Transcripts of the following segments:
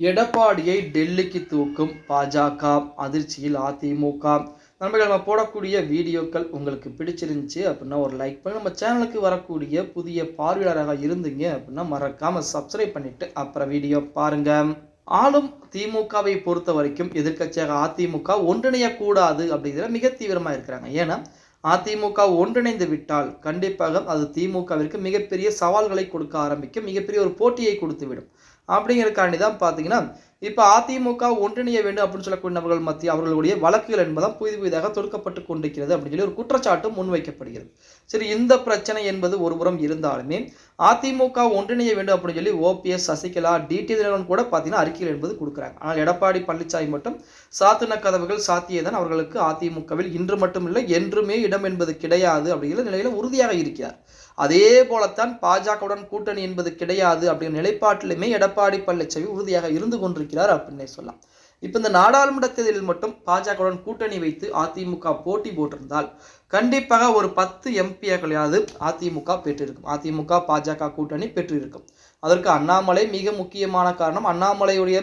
எடப்பாடியை டெல்லிக்கு தூக்கும் பாஜக அதிர்ச்சியில் அதிமுக. நண்பர்கள் நம்ம போடக்கூடிய வீடியோக்கள் உங்களுக்கு பிடிச்சிருந்துச்சு அப்படின்னா ஒரு லைக் பண்ணி நம்ம சேனலுக்கு வரக்கூடிய புதிய பார்வையாளராக இருந்தீங்க அப்படின்னா மறக்காமல் சப்ஸ்கிரைப் பண்ணிவிட்டு அப்புறம் வீடியோ பாருங்கள் ஆளும் திமுகவை பொறுத்த வரைக்கும் எதிர்க்கட்சியாக அதிமுக ஒன்றிணையக்கூடாது அப்படிங்கிற மிக தீவிரமாக இருக்கிறாங்க. ஏன்னா அதிமுக ஒன்றிணைந்து விட்டால் கண்டிப்பாக அது திமுகவிற்கு மிகப்பெரிய சவால்களை கொடுக்க ஆரம்பிக்கும் மிகப்பெரிய ஒரு போட்டியை கொடுத்து அப்படிங்கிறக்காண்டி தான் பார்த்தீங்கன்னா இப்போ அதிமுக ஒன்றிணைய வேண்டும் அப்படின்னு சொல்லக்கூடிய நபர்கள் மத்திய அவர்களுடைய வழக்குகள் என்பதும் புதிது புதிதாக தொடுக்கப்பட்டு கொண்டிருக்கிறது அப்படின்னு சொல்லி ஒரு குற்றச்சாட்டும் முன்வைக்கப்படுகிறது. சரி இந்த பிரச்சனை என்பது ஒருபுறம் இருந்தாலுமே அதிமுக ஒன்றிணைய வேண்டும் அப்படின்னு சொல்லி ஓபிஎஸ் சசிகலா டிடி தினகரன் கூட பார்த்தீங்கன்னா அறிக்கைகள் என்பது கொடுக்குறாங்க. ஆனால் எடப்பாடி பழனிசாமி மட்டும் சாத்தின கதவுகள் சாத்தியதான் அவர்களுக்கு அதிமுகவில் இன்று மட்டும் இல்லை என்றுமே இடம் என்பது கிடையாது அப்படிங்கிற நிலையில் உறுதியாக இருக்கிறார். அதே போலத்தான் பாஜகவுடன் கூட்டணி என்பது கிடையாது அப்படிங்கிற நிலைப்பாட்டிலுமே எடப்பாடி பழனிசாமி உறுதியாக இருந்து கொண்டிருக்கிறார் அப்படின்னே சொல்லலாம். இப்போ இந்த நாடாளுமன்ற தேர்தலில் மட்டும் பாஜகவுடன் கூட்டணி வைத்து அதிமுக போட்டி போட்டிருந்தால் கண்டிப்பாக ஒரு பத்து எம்பியாக்களையாவது அதிமுக பெற்றிருக்கும். அதிமுக பாஜக கூட்டணி பெற்றிருக்கும். அதற்கு அண்ணாமலை மிக முக்கியமான காரணம் அண்ணாமலையுடைய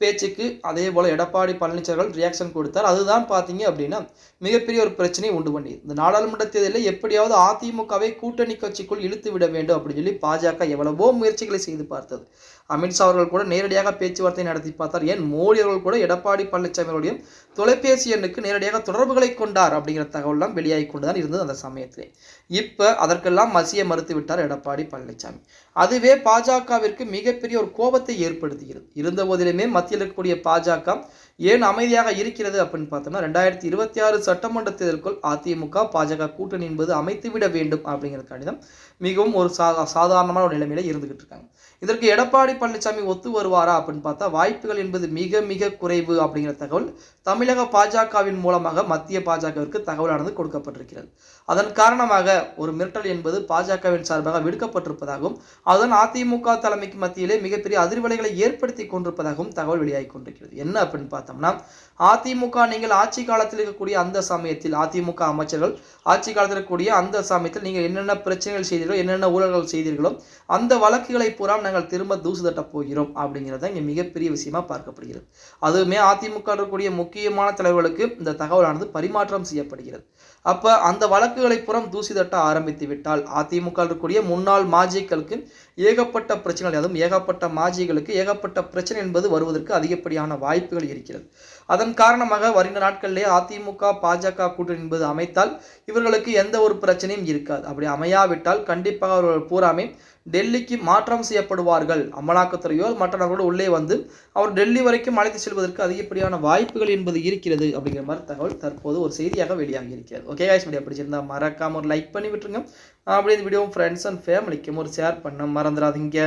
பேச்சுக்கு அதே போல் எடப்பாடி பழனிசாமி ரியாக்ஷன் கொடுத்தார். அதுதான் பார்த்தீங்க அப்படின்னா மிகப்பெரிய ஒரு பிரச்சனையை உண்டு பண்ணி இந்த நாடாளுமன்ற தேர்தலில் எப்படியாவது அதிமுகவை கூட்டணி கட்சிக்குள் இழுத்து விட வேண்டும் அப்படின்னு சொல்லி பாஜக எவ்வளவோ முயற்சிகளை செய்து பார்த்தது. அமித்ஷா அவர்கள் கூட நேரடியாக பேச்சுவார்த்தை நடத்தி பார்த்தார். ஏன்? மோடி அவர்கள் கூட எடப்பாடி பழனிசாமி அவருடைய தொலைபேசி எண்ணுக்கு நேரடியாக தொடர்புகளை கொண்டார் அப்படிங்கிற தகவல்லாம் வெளியாகி கொண்டு தான் இருந்தது அந்த சமயத்திலே. இப்போ அதற்கெல்லாம் மசிய மறுத்து விட்டார் எடப்பாடி பழனிசாமி அதுவே பாஜகவிற்கு மிகப்பெரிய ஒரு கோபத்தை ஏற்படுத்துகிறது. இருந்த போதிலுமே மத்தியில் இருக்கக்கூடிய பாஜக ஏன் அமைதியாக இருக்கிறது அப்படின்னு பார்த்தோம்னா ரெண்டாயிரத்தி இருபத்தி ஆறு சட்டமன்ற தேர்தலுக்குள் அதிமுக பாஜக கூட்டணி என்பது அமைத்து விட வேண்டும் அப்படிங்கிறது கடிதம் மிகவும் ஒரு சா சாதாரணமான ஒரு நிலைமையில இருந்துகிட்டு இருக்காங்க. இதற்கு எடப்பாடி பழனிசாமி ஒத்து வருவாரா அப்படின்னு பார்த்தா வாய்ப்புகள் என்பது மிக மிக குறைவு அப்படிங்கிற தகவல் தமிழக பாஜகவின் மூலமாக மத்திய பாஜகவிற்கு தகவலானது கொடுக்கப்பட்டிருக்கிறது. அதன் காரணமாக ஒரு மிரட்டல் என்பது பாஜகவின் சார்பாக விடுக்கப்பட்டிருப்பதாகவும் அதன் அதிமுக தலைமைக்கு மத்தியிலே மிகப்பெரிய அதிர்வலைகளை ஏற்படுத்தி கொண்டிருப்பதாகவும் தகவல் வெளியாகி கொண்டிருக்கிறது. என்ன அப்படின்னு பார்த்தா பார்த்தோம்னா அதிமுக நீங்கள் ஆட்சி காலத்தில் இருக்கக்கூடிய அந்த சமயத்தில் அதிமுக அமைச்சர்கள் ஆட்சி காலத்தில் இருக்கக்கூடிய அந்த சமயத்தில் நீங்கள் என்னென்ன பிரச்சனைகள் செய்தீர்களோ என்னென்ன ஊழல்கள் செய்தீர்களோ அந்த வழக்குகளை பூரா நாங்கள் திரும்ப தூசு தட்ட போகிறோம் அப்படிங்கிறத இங்கே மிகப்பெரிய விஷயமா பார்க்கப்படுகிறது. அதுவுமே அதிமுக இருக்கக்கூடிய முக்கியமான தலைவர்களுக்கு இந்த தகவலானது பரிமாற்றம் செய்யப்படுகிறது. அப்போ அந்த வழக்குகளை புறம் தூசி தட்ட ஆரம்பித்து விட்டால் அதிமுக இருக்கக்கூடிய முன்னாள் மாஜிக்களுக்கு ஏகப்பட்ட பிரச்சனைகள் அதுவும் ஏகப்பட்ட மாஜிகளுக்கு ஏகப்பட்ட பிரச்சனை என்பது வருவதற்கு அதிகப்படியான வாய்ப்புகள் இருக்கிறது. அதன் காரணமாக வருகின்ற நாட்களிலே அதிமுக பாஜக கூட்டணி என்பது அமைத்தால் இவர்களுக்கு எந்த ஒரு பிரச்சனையும் இருக்காது. அப்படி அமையாவிட்டால் கண்டிப்பாக அவர்கள் பூராமே டெல்லிக்கு மாற்றம் செய்யப்படுவார்கள். அமலாக்கத்துறையோ மற்ற நபர்களோடு உள்ளே வந்து அவர் டெல்லி வரைக்கும் அழைத்து செல்வதற்கு அதிகப்படியான வாய்ப்புகள் என்பது இருக்கிறது அப்படிங்கிற மாதிரி தகவல் தற்போது ஒரு செய்தியாக வெளியாகி இருக்கிறது ஓகே காய்ஸ் மீடியா பிடிச்சிருந்தா மறக்காம ஒரு லைக் பண்ணி விட்டுருங்க. அப்படியே இந்த வீடியோ ஃப்ரெண்ட்ஸ் அண்ட் ஃபேமிலிக்கும் ஒரு ஷேர் பண்ண மறந்துடாதீங்க.